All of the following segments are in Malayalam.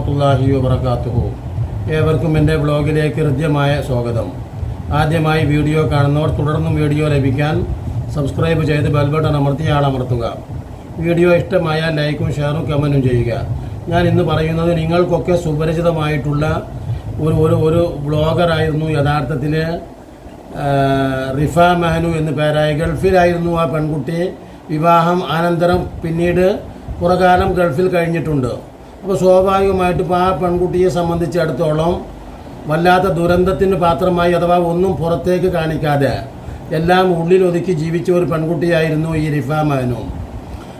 വറഹമത്തല്ലാഹി വബർക്കാത്തുഹു ഏവർക്കും എന്റെ ബ്ലോഗിലേക്ക് ഹൃദ്യമായ സ്വാഗതം. ആദ്യമായി വീഡിയോ കാണുന്നവർ തുടർന്നും വീഡിയോ ലഭിക്കാൻ സബ്സ്ക്രൈബ് ചെയ്ത് ബെൽബട്ടൺ അമർത്തി ആളമർത്തുക. വീഡിയോ ഇഷ്ടമായ ലൈക്കും ഷെയറും കമന്റും ചെയ്യുക. ഞാൻ ഇന്ന് പറയുന്നത് നിങ്ങൾക്കൊക്കെ സുപരിചിതമായിട്ടുള്ള ഒരു ഒരു ഒരു ബ്ലോഗറായിരുന്നു യഥാർത്ഥത്തിൽ റിഫ മെഹനു എന്ന് പേരായ ഗൾഫിലായിരുന്നു ആ പെൺകുട്ടി. വിവാഹം അനന്തരം പിന്നീട് കുറകാലം ഗൾഫിൽ കഴിഞ്ഞിട്ടുണ്ട്. അപ്പോൾ സ്വാഭാവികമായിട്ട് ഇപ്പോൾ ആ പെൺകുട്ടിയെ സംബന്ധിച്ചിടത്തോളം വല്ലാത്ത ദുരന്തത്തിന് പാത്രമായി അഥവാ ഒന്നും പുറത്തേക്ക് കാണിക്കാതെ എല്ലാം ഉള്ളിലൊതുക്കി ജീവിച്ച ഒരു പെൺകുട്ടിയായിരുന്നു ഈ റിഫ മാനു.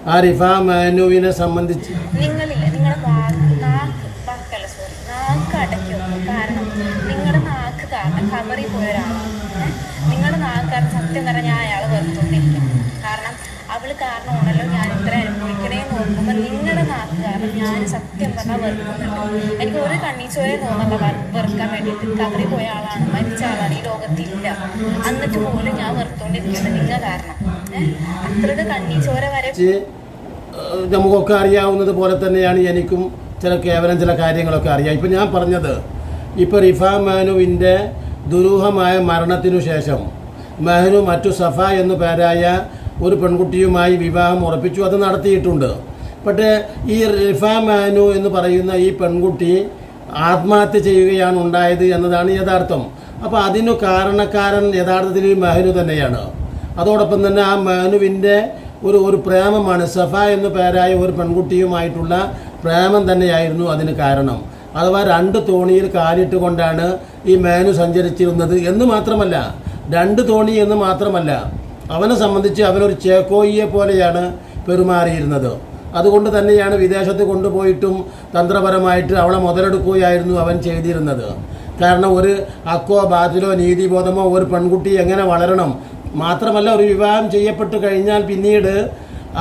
ആ റിഫ മാനുവിനെ സംബന്ധിച്ച് നിങ്ങളുടെ നാക്കാരൻ സത്യം പറഞ്ഞാൽ ഞാൻ അയാളെ വെറുത്തോണ്ടിരിക്കും കാരണം അവൾ കാരണമാണല്ലോ ഞാൻ ഇത്ര അനുഭവിക്കണേന്ന് ഓർക്കുമ്പോൾ നിങ്ങളുടെ കാരണം ഞാൻ സത്യം പറഞ്ഞാൽ വെറുക്കുന്നുണ്ട്. എനിക്ക് ഒരു കണ്ണീച്ചോരെ തോന്നണ്ട വെ- വെറുക്കാൻ വേണ്ടിയിട്ട്. കബറി പോയ ആളാണ് മരിച്ച ആളാണ് ഈ ലോകത്തില്ല. എന്നിട്ട് പോലും ഞാൻ വെറുത്തോണ്ടിരിക്കുന്നത് നിങ്ങൾ കാരണം? അത്രയുടെ കണ്ണീച്ചോര വരെ നമുക്കൊക്കെ അറിയാവുന്നത് പോലെ തന്നെയാണ് എനിക്കും ചില കേവലം ചില കാര്യങ്ങളൊക്കെ അറിയാം. ഇപ്പം ഞാൻ പറഞ്ഞത് ഇപ്പോൾ റിഫ മെഹനുവിന്റെ ദുരൂഹമായ മരണത്തിനു ശേഷം മെഹനു മറ്റു സഫ എന്നു പേരായ ഒരു പെൺകുട്ടിയുമായി വിവാഹം ഉറപ്പിച്ചു. അത് നടത്തിയിട്ടുണ്ട്. പക്ഷേ ഈ റിഫ മാനു എന്ന് പറയുന്ന ഈ പെൺകുട്ടി ആത്മഹത്യ ചെയ്യുകയാണ് ഉണ്ടായത് എന്നതാണ് യഥാർത്ഥം. അപ്പോൾ അതിനു കാരണക്കാരൻ യഥാർത്ഥത്തിൽ ഈ മെഹനു തന്നെയാണ്. അതോടൊപ്പം തന്നെ ആ മെഹനുവിന്റെ ഒരു ഒരു പ്രേമമാണ്. സഫ എന്ന പേരായ ഒരു പെൺകുട്ടിയുമായിട്ടുള്ള പ്രേമം തന്നെയായിരുന്നു അതിന് കാരണം. അഥവാ രണ്ട് തോണിയിൽ കാലിട്ട് കൊണ്ടാണ് ഈ മേനു സഞ്ചരിച്ചിരുന്നത് എന്ന് മാത്രമല്ല രണ്ട് തോണി എന്ന് മാത്രമല്ല അവനെ സംബന്ധിച്ച് അവനൊരു ചേക്കോയിയെ പോലെയാണ് പെരുമാറിയിരുന്നത്. അതുകൊണ്ട് തന്നെയാണ് വിദേശത്ത് കൊണ്ടുപോയിട്ടും തന്ത്രപരമായിട്ട് അവളെ മുതലെടുക്കുകയായിരുന്നു അവൻ ചെയ്തിരുന്നത്. കാരണം ഒരു അക്കോ ബാത്തിലോ നീതിബോധമോ ഒരു പെൺകുട്ടി എങ്ങനെ വളരണം? മാത്രമല്ല ഒരു വിവാഹം ചെയ്യപ്പെട്ട് കഴിഞ്ഞാൽ പിന്നീട്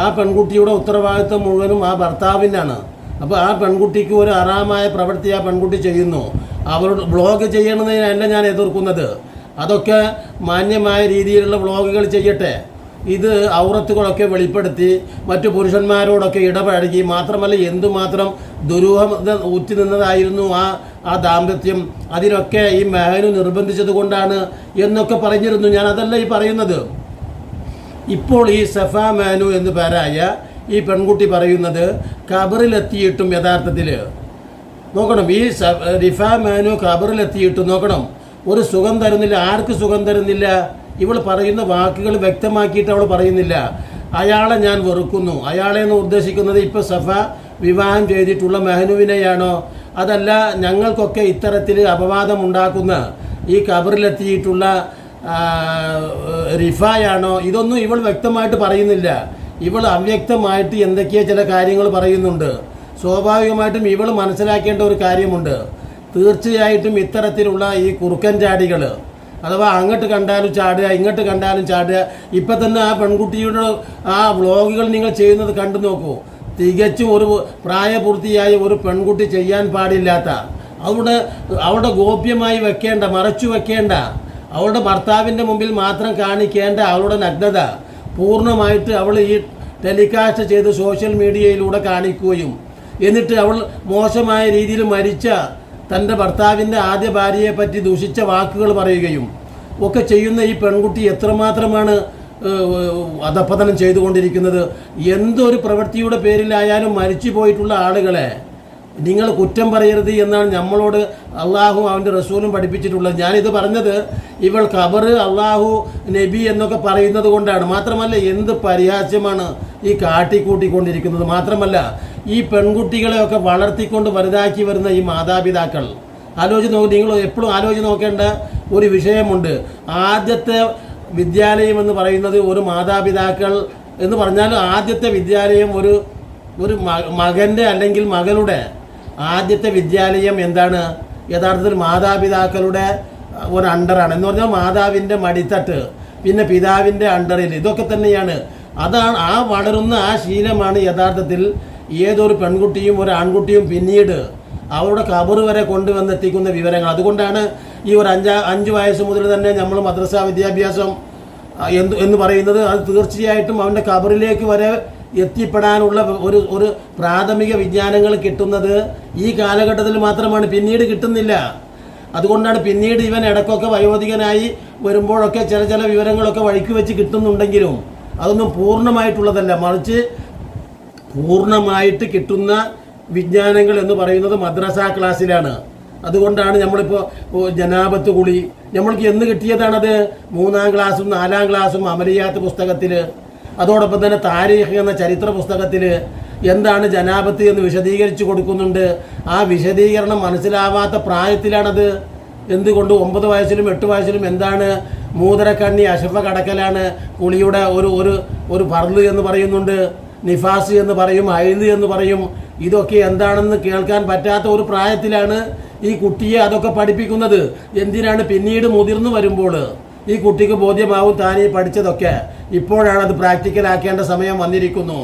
ആ പെൺകുട്ടിയുടെ ഉത്തരവാദിത്വം മുഴുവനും ആ ഭർത്താവിനാണ്. അപ്പോൾ ആ പെൺകുട്ടിക്ക് ഒരു അറാമായ പ്രവൃത്തി ആ പെൺകുട്ടി ചെയ്യുന്നു. അവരോട് ബ്ലോഗ് ചെയ്യണമെന്നതിനല്ല ഞാൻ എതിർക്കുന്നത്. അതൊക്കെ മാന്യമായ രീതിയിലുള്ള വ്ളോഗുകൾ ചെയ്യട്ടെ. ഇത് ഔറത്തുകളൊക്കെ വെളിപ്പെടുത്തി മറ്റു പുരുഷന്മാരോടൊക്കെ ഇടപഴകി മാത്രമല്ല എന്തുമാത്രം ദുരൂഹം ഊറ്റി നിന്നതായിരുന്നു ആ ആ ദാമ്പത്യം. അതിനൊക്കെ ഈ മെഹനു നിർബന്ധിച്ചത് കൊണ്ടാണ് എന്നൊക്കെ പറഞ്ഞിരുന്നു. ഞാൻ അതല്ല ഈ പറയുന്നത്. ഇപ്പോൾ ഈ സഫ മാനു എന്ന് പേരായ ഈ പെൺകുട്ടി പറയുന്നത് ഖബറിലെത്തിയിട്ടും യഥാർത്ഥത്തിൽ നോക്കണം ഈ റിഫ മാനു ഖബറിലെത്തിയിട്ടും നോക്കണം. ഒരു സുഖം തരുന്നില്ല ആർക്ക് സുഖം തരുന്നില്ല? ഇവൾ പറയുന്ന വാക്കുകൾ വ്യക്തമാക്കിയിട്ട് അവൾ പറയുന്നില്ല. അയാളെ ഞാൻ വെറുക്കുന്നു. അയാളെ എന്ന് ഉദ്ദേശിക്കുന്നത് ഇപ്പോൾ സഫ വിവാഹം ചെയ്തിട്ടുള്ള മെഹനുവിനെയാണോ? അതല്ല ഞങ്ങൾക്കൊക്കെ ഇത്തരത്തിൽ അപവാദം ഉണ്ടാക്കുന്ന ഈ കബറിലെത്തിയിട്ടുള്ള റിഫായാണോ? ഇതൊന്നും ഇവൾ വ്യക്തമായിട്ട് പറയുന്നില്ല. ഇവൾ അവ്യക്തമായിട്ട് എന്തൊക്കെയോ ചില കാര്യങ്ങൾ പറയുന്നുണ്ട്. സ്വാഭാവികമായിട്ടും ഇവൾ മനസ്സിലാക്കേണ്ട ഒരു കാര്യമുണ്ട്. തീർച്ചയായിട്ടും ഇത്തരത്തിലുള്ള ഈ കുറുക്കൻ ചാടികൾ അഥവാ അങ്ങോട്ട് കണ്ടാലും ചാടുക ഇങ്ങോട്ട് കണ്ടാലും ചാടുക ഇപ്പം തന്നെ ആ പെൺകുട്ടിയുടെ ആ വ്ളോഗുകൾ നിങ്ങൾ ചെയ്യുന്നത് കണ്ടു നോക്കൂ. തികച്ചും ഒരു പ്രായപൂർത്തിയായ ഒരു പെൺകുട്ടി ചെയ്യാൻ പാടില്ലാത്ത അവിടെ അവിടെ ഗോപ്യമായി വെക്കേണ്ട മറച്ചു വെക്കേണ്ട അവളുടെ ഭർത്താവിന്റെ മുമ്പിൽ മാത്രം കാണിക്കേണ്ട അവളുടെ നഗ്നത പൂർണമായിട്ട് അവൾ ഈ ടെലികാസ്റ്റ് ചെയ്ത് സോഷ്യൽ മീഡിയയിലൂടെ കാണിക്കുകയും എന്നിട്ട് അവൾ മോശമായ രീതിയിൽ മരിച്ച തന്റെ ഭർത്താവിന്റെ ആദ്യ ഭാര്യയെ പറ്റി ദൂഷിച്ച വാക്കുകൾ പറയുകയും ഒക്കെ ചെയ്യുന്ന ഈ പെൺകുട്ടി എത്രമാത്രമാണ് അധപ്പതനം ചെയ്തുകൊണ്ടിരിക്കുന്നത്. എന്തൊരു പ്രവൃത്തിയുടെ പേരിലായാലും മരിച്ചു പോയിട്ടുള്ള ആളുകളെ നിങ്ങൾ കുറ്റം പറയരുത് എന്നാണ് നമ്മളോട് അള്ളാഹു അവന്റെ റസൂലും പഠിപ്പിച്ചിട്ടുള്ളത്. ഞാനിത് പറഞ്ഞത് ഇവൾ ഖബർ അള്ളാഹു നബി എന്നൊക്കെ പറയുന്നത് കൊണ്ടാണ്. മാത്രമല്ല എന്ത് പരിഹാസ്യമാണ് ഈ കാട്ടിക്കൂട്ടിക്കൊണ്ടിരിക്കുന്നത്. മാത്രമല്ല ഈ പെൺകുട്ടികളെയൊക്കെ വളർത്തിക്കൊണ്ട് വലുതാക്കി വരുന്ന ഈ മാതാപിതാക്കൾ. ആലോചിച്ച് നോക്കി നിങ്ങൾ എപ്പോഴും ആലോചിച്ച് നോക്കേണ്ട ഒരു വിഷയമുണ്ട്. ആദ്യത്തെ വിദ്യാലയം എന്ന് പറയുന്നത് ഒരു മാതാപിതാക്കൾ എന്ന് പറഞ്ഞാൽ ആദ്യത്തെ വിദ്യാലയം ഒരു ഒരു മകന്റെ അല്ലെങ്കിൽ മകളുടെ ആദ്യത്തെ വിദ്യാലയം എന്താണ്? യഥാർത്ഥത്തിൽ മാതാപിതാക്കളുടെ ഒരു അണ്ടറാണ്. എന്ന് പറഞ്ഞാൽ മാതാവിന്റെ മടിത്തട്ട് പിന്നെ പിതാവിന്റെ അണ്ടറിൽ ഇതൊക്കെ തന്നെയാണ്. അതാണ് ആ വളരുന്ന ആ ശീലമാണ് യഥാർത്ഥത്തിൽ ഏതൊരു പെൺകുട്ടിയും ഒരു ആൺകുട്ടിയും പിന്നീട് അവരുടെ കബറ് വരെ കൊണ്ടുവന്നെത്തിക്കുന്ന വിവരങ്ങൾ. അതുകൊണ്ടാണ് ഈ ഒരു അഞ്ചാ അഞ്ച് വയസ്സ് മുതൽ തന്നെ നമ്മൾ മദ്രസ വിദ്യാഭ്യാസം ആ, എന്ത് എന്ന് പറയുന്നത്. അത് തീർച്ചയായിട്ടും അവന്റെ കബറിലേക്ക് വരെ എത്തിപ്പെടാനുള്ള ഒരു ഒരു പ്രാഥമിക വിജ്ഞാനങ്ങൾ കിട്ടുന്നത് ഈ കാലഘട്ടത്തിൽ മാത്രമാണ്. പിന്നീട് കിട്ടുന്നില്ല. അതുകൊണ്ടാണ് പിന്നീട് ഇവൻ ഇടക്കൊക്കെ വയോധികനായി വരുമ്പോഴൊക്കെ ചില ചില വിവരങ്ങളൊക്കെ വഴിക്ക് വെച്ച് കിട്ടുന്നുണ്ടെങ്കിലും അതൊന്നും പൂർണമായിട്ടുള്ളതല്ല. മറിച്ച് പൂർണമായിട്ട് കിട്ടുന്ന വിജ്ഞാനങ്ങൾ എന്ന് പറയുന്നത് മദ്രസ ക്ലാസ്സിലാണ്. അതുകൊണ്ടാണ് നമ്മളിപ്പോൾ ജനാപത്ത് കുളി. നമ്മൾക്ക് എന്ന് കിട്ടിയതാണത്? മൂന്നാം ക്ലാസ്സും നാലാം ക്ലാസ്സും അമലിയാത്ത് പുസ്തകത്തിൽ അതോടൊപ്പം തന്നെ താരീഖ് എന്ന ചരിത്ര പുസ്തകത്തിൽ എന്താണ് ജനാപത്ത് എന്ന് വിശദീകരിച്ചു കൊടുക്കുന്നുണ്ട്. ആ വിശദീകരണം മനസ്സിലാവാത്ത പ്രായത്തിലാണത്. എന്തുകൊണ്ട് ഒമ്പത് വയസ്സിലും എട്ട് വയസ്സിലും എന്താണ് മൂതരക്കണ്ണി അശഫ കടക്കലാണ് കുളിയുടെ ഒരു ഒരു ഒരു ഫർദ് എന്ന് പറയുന്നുണ്ട് നിഫാസ് എന്ന് പറയും ഹൈദ് എന്ന് പറയും. ഇതൊക്കെ എന്താണെന്ന് കേൾക്കാൻ പറ്റാത്ത ഒരു പ്രായത്തിലാണ് ഈ കുട്ടിയെ അതൊക്കെ പഠിപ്പിക്കുന്നത്. എന്തിനാണ് പിന്നീട് മുതിർന്നു വരുമ്പോൾ? ഈ കുട്ടിക്ക് ബോധ്യമാവും താൻ ഈ പഠിച്ചതൊക്കെ. ഇപ്പോഴാണ് അത് പ്രാക്ടിക്കൽ ആക്കേണ്ട സമയം വന്നിരിക്കുന്നു.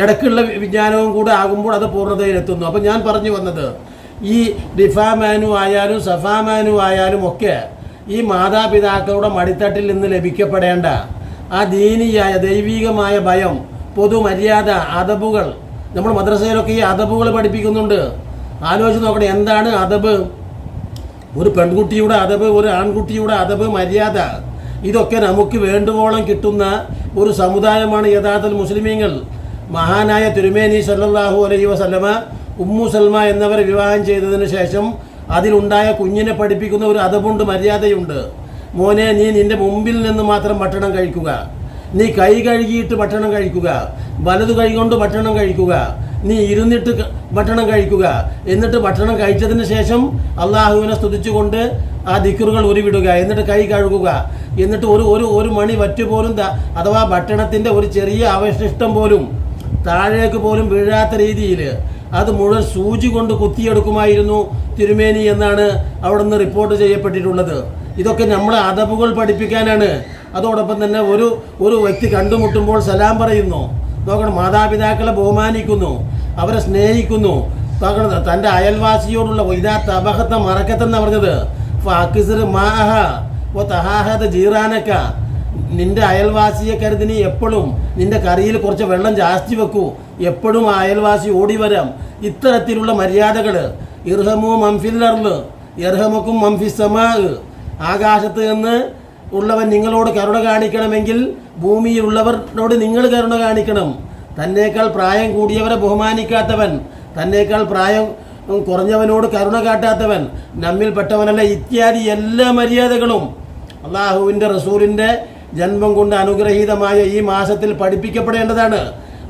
ഇടയ്ക്കുള്ള വിജ്ഞാനവും കൂടെ ആകുമ്പോൾ അത് പൂർണതയിലെത്തുന്നു. അപ്പം ഞാൻ പറഞ്ഞു വന്നത് ഈ ഡിഫാമാനു ആയാലും സഫാമാനു ആയാലും ഒക്കെ ഈ മാതാപിതാക്കളുടെ മടിത്തട്ടിൽ നിന്ന് ലഭിക്കപ്പെടേണ്ട ആ ദീനീയായ ദൈവികമായ ഭയം പൊതുമര്യാദ അതബുകൾ നമ്മൾ മദ്രസയിലൊക്കെ ഈ അതബുകൾ പഠിപ്പിക്കുന്നുണ്ട്. ആലോചിച്ച് നോക്കണം എന്താണ് അതബ് ഒരു പെൺകുട്ടിയുടെ അതവ് ഒരു ആൺകുട്ടിയുടെ അതവ് മര്യാദ. ഇതൊക്കെ നമുക്ക് വേണ്ടുവോളം കിട്ടുന്ന ഒരു സമുദായമാണ് യഥാർത്ഥത്തിൽ മുസ്ലിമീങ്ങൾ. മഹാനായ തിരുമേനി സല്ലാഹു അലൈഹി വസല്ലമ ഉമ്മു സൽമ എന്നിവരെ വിവാഹം ചെയ്തതിന് ശേഷം അതിലുണ്ടായ കുഞ്ഞിനെ പഠിപ്പിക്കുന്ന ഒരു അതവുണ്ട് മര്യാദയുണ്ട്. മോനെ നീ നിന്റെ മുമ്പിൽ നിന്ന് മാത്രം ഭക്ഷണം കഴിക്കുക. നീ കൈ കഴുകിയിട്ട് ഭക്ഷണം കഴിക്കുക. വലതു കൈകൊണ്ട് ഭക്ഷണം കഴിക്കുക. നീ ഇരുന്നിട്ട് ഭക്ഷണം കഴിക്കുക. എന്നിട്ട് ഭക്ഷണം കഴിച്ചതിന് ശേഷം അള്ളാഹുവിനെ സ്തുതിച്ചുകൊണ്ട് ആ ദിക്കറുകൾ ഉരുവിടുക എന്നിട്ട് കൈ കഴുകുക. എന്നിട്ട് ഒരു ഒരു ഒരു മണി വറ്റുപോലും അഥവാ ഭക്ഷണത്തിന്റെ ഒരു ചെറിയ അവശിഷ്ടം പോലും താഴേക്ക് പോലും വീഴാത്ത രീതിയിൽ അത് മുഴുവൻ സൂചി കൊണ്ട് കുത്തിയെടുക്കുമായിരുന്നു തിരുമേനി എന്നാണ് അവിടെ നിന്ന് റിപ്പോർട്ട് ചെയ്യപ്പെട്ടിട്ടുള്ളത്. ഇതൊക്കെ നമ്മളെ അതബുകൾ പഠിപ്പിക്കാനാണ്. അതോടൊപ്പം തന്നെ ഒരു ഒരു വ്യക്തി കണ്ടുമുട്ടുമ്പോൾ സലാം പറയുന്നു. നോക്കണം മാതാപിതാക്കളെ ബഹുമാനിക്കുന്നു അവരെ സ്നേഹിക്കുന്നു. നോക്കണം തന്റെ അയൽവാസിയോടുള്ള ഇതാ തബഹത്തെ മറക്കത്തെന്നാണ് പറഞ്ഞത്. മാഹ ജീറാനക്ക. നിന്റെ അയൽവാസിയെ കരുതി നീ എപ്പോഴും. നിന്റെ കറിയിൽ കുറച്ച് വെള്ളം ജാസ്തി വെക്കൂ. എപ്പോഴും ആ അയൽവാസി ഓടി വരാം. ഇത്തരത്തിലുള്ള മര്യാദകൾ ഇർഹമു മംഫില്ലർന്ന് ഇർഹമക്കും മംഫിസമാ ആകാശത്ത് നിന്ന് ഉള്ളവൻ നിങ്ങളോട് കരുണ കാണിക്കണമെങ്കിൽ ഭൂമിയിലുള്ളവരോട് നിങ്ങൾ കരുണ കാണിക്കണം. തന്നേക്കാൾ പ്രായം കൂടിയവരെ ബഹുമാനിക്കാത്തവൻ തന്നേക്കാൾ പ്രായം കുറഞ്ഞവനോട് കരുണ കാട്ടാത്തവൻ നമ്മിൽപ്പെട്ടവനല്ല ഇത്യാദി എല്ലാ മര്യാദകളും അള്ളാഹുവിന്റെ റസൂലിന്റെ ജന്മം കൊണ്ട് അനുഗ്രഹീതമായ ഈ മാസത്തിൽ പഠിപ്പിക്കപ്പെടേണ്ടതാണ്.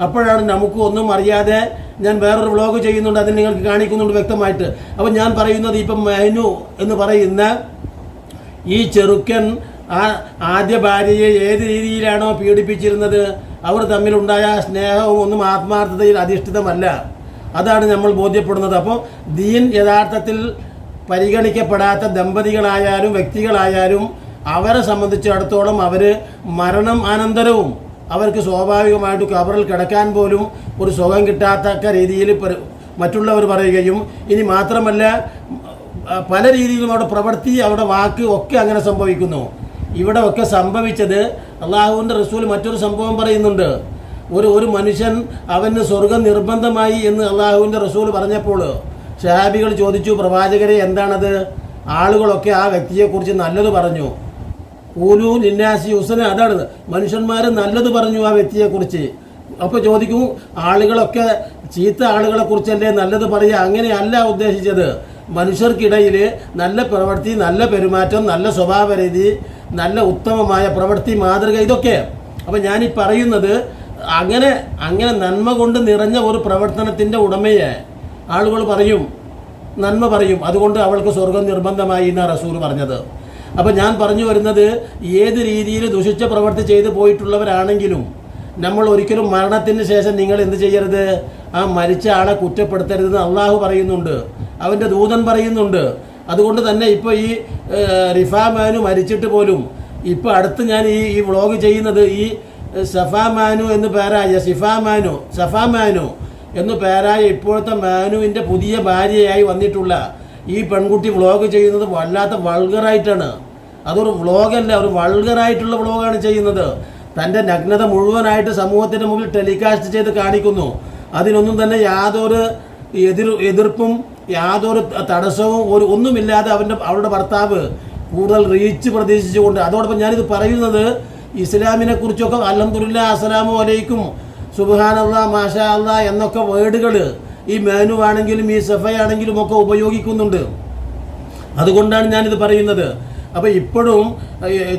അപ്പോഴാണ് നമുക്ക് ഒന്നും അറിയാതെ ഞാൻ വേറൊരു വ്ളോഗ് ചെയ്യുന്നുണ്ട് അതിന് നിങ്ങൾക്ക് കാണിക്കുന്നുണ്ട് വ്യക്തമായിട്ട്. അപ്പോൾ ഞാൻ പറയുന്നത് ഇപ്പം മൈനു എന്ന് പറയുന്ന ഈ ചെറുക്കൻ ആ ആദ്യ ഭാര്യയെ ഏത് രീതിയിലാണോ പീഡിപ്പിച്ചിരുന്നത്? അവർ തമ്മിലുണ്ടായ സ്നേഹവും ഒന്നും ആത്മാർത്ഥതയിൽ അധിഷ്ഠിതമല്ല. അതാണ് നമ്മൾ ബോധ്യപ്പെടുന്നത്. അപ്പോൾ ദീൻ യഥാർത്ഥത്തിൽ പരിഗണിക്കപ്പെടാത്ത ദമ്പതികളായാലും വ്യക്തികളായാലും അവരെ സംബന്ധിച്ചിടത്തോളം അവർ മരണം അനന്തരവും അവർക്ക് സ്വാഭാവികമായിട്ട് കബറിൽ കിടക്കാൻ പോലും ഒരു സുഖം കിട്ടാത്തക്ക രീതിയിൽ മറ്റുള്ളവർ പറയുകയും ഇനി മാത്രമല്ല പല രീതിയിലും അവിടെ പ്രവൃത്തി അവിടെ വാക്ക് ഒക്കെ അങ്ങനെ സംഭവിക്കുന്നു. ഇവിടെ ഒക്കെ സംഭവിച്ചത് അള്ളാഹുവിന്റെ റസൂൽ മറ്റൊരു സംഭവം പറയുന്നുണ്ട്. ഒരു ഒരു മനുഷ്യൻ അവന് സ്വർഗം നിർബന്ധമായി എന്ന് അള്ളാഹുവിന്റെ റസൂൽ പറഞ്ഞപ്പോൾ ഷഹാബികൾ ചോദിച്ചു പ്രവാചകരെ എന്താണത്? ആളുകളൊക്കെ ആ വ്യക്തിയെക്കുറിച്ച് നല്ലത് പറഞ്ഞു. ഊലു ലിന്നാസി ഹുസന അതാണ് മനുഷ്യന്മാർ നല്ലത് പറഞ്ഞു ആ വ്യക്തിയെക്കുറിച്ച്. അപ്പോൾ ചോദിക്കും ആളുകളൊക്കെ ചീത്ത ആളുകളെ കുറിച്ചല്ലേ നല്ലത് പറയുക? അങ്ങനെയല്ല ഉദ്ദേശിച്ചത്. മനുഷ്യർക്കിടയിൽ നല്ല പ്രവൃത്തി നല്ല പെരുമാറ്റം നല്ല സ്വഭാവ രീതി നല്ല ഉത്തമമായ പ്രവൃത്തി മാതൃക ഇതൊക്കെ. അപ്പം ഞാനീ പറയുന്നത് അങ്ങനെ അങ്ങനെ നന്മ കൊണ്ട് നിറഞ്ഞ ഒരു പ്രവർത്തനത്തിന്റെ ഉടമയെ ആളുകൾ പറയും നന്മ പറയും. അതുകൊണ്ട് അവൾക്ക് സ്വർഗം നിർബന്ധമായി എന്നാണ് റസൂൽ പറഞ്ഞത്. അപ്പം ഞാൻ പറഞ്ഞു വരുന്നത് ഏത് രീതിയിൽ ദുഷിച്ച പ്രവൃത്തി ചെയ്തു പോയിട്ടുള്ളവരാണെങ്കിലും നമ്മൾ ഒരിക്കലും മരണത്തിന് ശേഷം നിങ്ങൾ എന്ത് ചെയ്യരുത്? ആ മരിച്ച ആളെ കുറ്റപ്പെടുത്തരുതെന്ന് അള്ളാഹു പറയുന്നുണ്ട്. അവന്റെ ദൂതൻ പറയുന്നുണ്ട്. അതുകൊണ്ട് തന്നെ ഇപ്പോൾ ഈ റിഫാമാനു റിഫാ മാനു മരിച്ചിട്ട് പോലും ഇപ്പോൾ അടുത്ത് ഞാൻ ഈ ഈ വ്ളോഗ് ചെയ്യുന്നത് ഈ സഫാ മാനു എന്ന് പേരായ സിഫാ മാനു സഫാ മാനു എന്ന് പേരായ ഇപ്പോഴത്തെ മാനുവിന്റെ പുതിയ ഭാര്യയായി വന്നിട്ടുള്ള ഈ പെൺകുട്ടി വ്ളോഗ് ചെയ്യുന്നത് വല്ലാത്ത വൾഗറായിട്ടാണ്. അതൊരു വ്ളോഗല്ല ഒരു വൾഗറായിട്ടുള്ള വ്ളോഗാണ് ചെയ്യുന്നത്. തന്റെ നഗ്നത മുഴുവനായിട്ട് സമൂഹത്തിന്റെ മുമ്പിൽ ടെലികാസ്റ്റ് ചെയ്ത് കാണിക്കുന്നു. അതിനൊന്നും തന്നെ യാതൊരു എതിർ എതിർപ്പും യാതൊരു തടസ്സവും ഒരു ഒന്നുമില്ലാതെ അവന്റെ അവരുടെ ഭർത്താവ് കൂടുതൽ റീച്ച് പ്രതീക്ഷിച്ചുകൊണ്ട് അതോടൊപ്പം ഞാനിത് പറയുന്നത് ഇസ്ലാമിനെ കുറിച്ചൊക്കെ അലഹദില്ല അസ്സലാമു അലൈക്കും സുബാനല്ല മാഷാ അല്ല എന്നൊക്കെ വേർഡുകൾ ഈ മേനു ആണെങ്കിലും ഈ സഫയാണെങ്കിലും ഒക്കെ ഉപയോഗിക്കുന്നുണ്ട്. അതുകൊണ്ടാണ് ഞാനിത് പറയുന്നത്. അപ്പോൾ ഇപ്പോഴും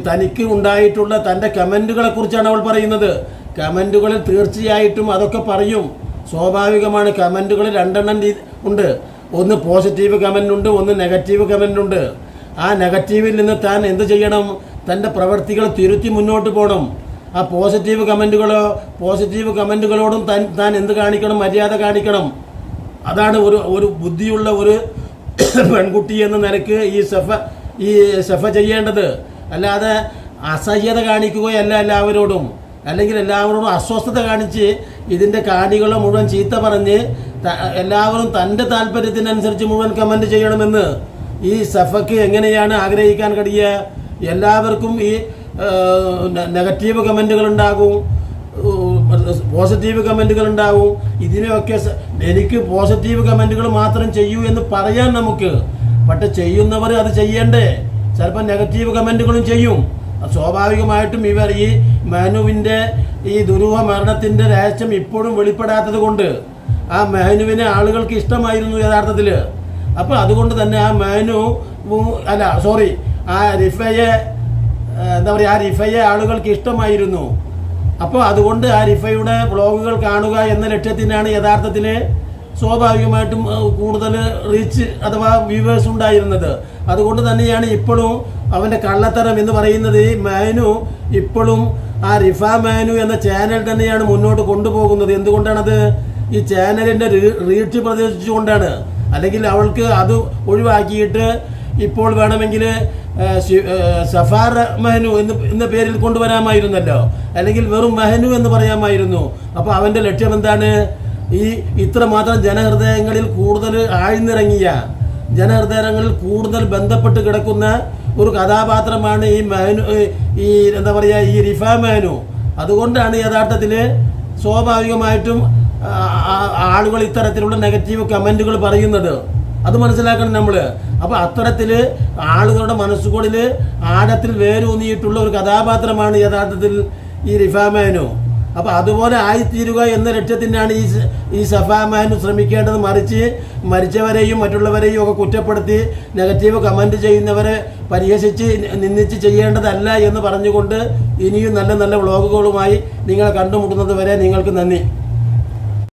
തനിക്ക് ഉണ്ടായിട്ടുള്ള തന്റെ കമന്റുകളെ കുറിച്ചാണ് അവൾ പറയുന്നത്. കമന്റുകളിൽ തീർച്ചയായിട്ടും അതൊക്കെ പറയും. സ്വാഭാവികമാണ് കമന്റുകളിൽ രണ്ടെണ്ണം ഉണ്ട്. ഒന്ന് പോസിറ്റീവ് കമന്റ് ഉണ്ട് ഒന്ന് നെഗറ്റീവ് കമന്റ് ഉണ്ട്. ആ നെഗറ്റീവിൽ നിന്ന് താൻ എന്ത് ചെയ്യണം? തന്റെ പ്രവൃത്തികൾ തിരുത്തി മുന്നോട്ട് പോകണം ആ പോസിറ്റീവ് കമന്റുകളോ പോസിറ്റീവ് കമന്റുകളോടും താൻ താൻ എന്ത് കാണിക്കണം? മര്യാദ കാണിക്കണം. അതാണ് ഒരു ഒരു ബുദ്ധിയുള്ള ഒരു പെൺകുട്ടി എന്ന നിലയ്ക്ക് ഈ സഫ ഈ സഫ ചെയ്യേണ്ടത്. അല്ലാതെ അസഹ്യത കാണിക്കുകയല്ല എല്ലാവരോടും. അല്ലെങ്കിൽ എല്ലാവരോടും അസ്വസ്ഥത കാണിച്ച് ഇതിന്റെ കാണികളെ മുഴുവൻ ചീത്ത പറഞ്ഞ് എല്ലാവരും തന്റെ താല്പര്യത്തിനനുസരിച്ച് മുഴുവൻ കമന്റ് ചെയ്യണമെന്ന് ഈ സഫക്ക് എങ്ങനെയാണ് ആഗ്രഹിക്കാൻ കഴിയുക എല്ലാവർക്കും ഈ നെഗറ്റീവ് കമന്റുകൾ ഉണ്ടാകും. പോസിറ്റീവ് കമന്റുകൾ ഉണ്ടാവും ഇതിനെയൊക്കെ എനിക്ക് പോസിറ്റീവ് കമന്റുകൾ മാത്രം ചെയ്യൂ എന്ന് പറയാൻ നമുക്ക്. പക്ഷെ ചെയ്യുന്നവർ അത് ചെയ്യണ്ടേ? ചിലപ്പോൾ നെഗറ്റീവ് കമന്റുകളും ചെയ്യും. സ്വാഭാവികമായിട്ടും ഇവർ ഈ മനുവിന്റെ ഈ ദുരൂഹ മരണത്തിന്റെ രഹസ്യം ഇപ്പോഴും വെളിപ്പെടാത്തത് കൊണ്ട്. ആ മെഹനുവിനെ ആളുകൾക്ക് ഇഷ്ടമായിരുന്നു യഥാർത്ഥത്തിൽ അപ്പോൾ അതുകൊണ്ട് തന്നെ ആ മെഹനു അല്ല സോറി ആ റിഫയെ എന്താ പറയുക ആ റിഫയെ ആളുകൾക്ക് ഇഷ്ടമായിരുന്നു. അപ്പോൾ അതുകൊണ്ട് ആ റിഫയുടെ വ്ളോഗുകൾ കാണുക എന്ന ലക്ഷ്യത്തിനാണ് യഥാർത്ഥത്തിൽ സ്വാഭാവികമായിട്ടും കൂടുതൽ റീച്ച് അഥവാ വ്യൂവേഴ്സ് ഉണ്ടായിരുന്നത്. അതുകൊണ്ട് തന്നെയാണ് ഇപ്പോഴും അവന്റെ കള്ളത്തരം എന്ന് പറയുന്നത് ഈ മാനു ഇപ്പോഴും ആ റിഫ മാനു എന്ന ചാനൽ തന്നെയാണ് മുന്നോട്ട് കൊണ്ടുപോകുന്നത്. എന്തുകൊണ്ടാണത്? ഈ ചാനലിന്റെ റീച്ച് പ്രതീക്ഷിച്ചുകൊണ്ടാണ് അല്ലെങ്കിൽ അവൾക്ക് അത് ഒഴിവാക്കിയിട്ട് ഇപ്പോൾ വേണമെങ്കിൽ സഫാർ മെഹനു എന്ന് എന്ന പേരിൽ കൊണ്ടുവരാമായിരുന്നല്ലോ. അല്ലെങ്കിൽ വെറും മെഹനു എന്ന് പറയാമായിരുന്നു. അപ്പോൾ അവന്റെ ലക്ഷ്യം എന്താണ്? ഈ ഇത്രമാത്രം ജനഹൃദയങ്ങളിൽ കൂടുതൽ ആഴ്ന്നിറങ്ങിയ ജനഹൃദയങ്ങളിൽ കൂടുതൽ ബന്ധപ്പെട്ട് കിടക്കുന്ന ഒരു കഥാപാത്രമാണ് ഈ മെഹനു ഈ എന്താ പറയുക ഈ റിഫ മെഹനു. അതുകൊണ്ടാണ് യഥാർത്ഥത്തിൽ സ്വാഭാവികമായിട്ടും ആളുകൾ ഇത്തരത്തിലുള്ള നെഗറ്റീവ് കമന്റുകൾ പറയുന്നത്. അത് മനസ്സിലാക്കണം നമ്മൾ അപ്പോൾ അത്തരത്തിൽ ആളുകളുടെ മനസ്സുകളിൽ ആഴത്തിൽ വേരൂന്നിയിട്ടുള്ള ഒരു കഥാപാത്രമാണ് യഥാർത്ഥത്തിൽ ഈ റിഫാമാനു അപ്പോൾ അതുപോലെ ആയിത്തീരുക എന്ന ലക്ഷ്യത്തിനാണ് ഈ ഈ സഫാമാനു ശ്രമിക്കേണ്ടത്. മറിച്ച് മരിച്ചവരെയും മറ്റുള്ളവരെയും ഒക്കെ കുറ്റപ്പെടുത്തി നെഗറ്റീവ് കമന്റ് ചെയ്യുന്നവരെ പരിഹസിച്ച് നിന്ദിച്ച് ചെയ്യേണ്ടതല്ല എന്ന് പറഞ്ഞുകൊണ്ട് ഇനിയും നല്ല നല്ല വ്ളോഗുകളുമായി നിങ്ങളെ കണ്ടുമുട്ടുന്നത് വരെ നിങ്ങൾക്ക് നന്ദി.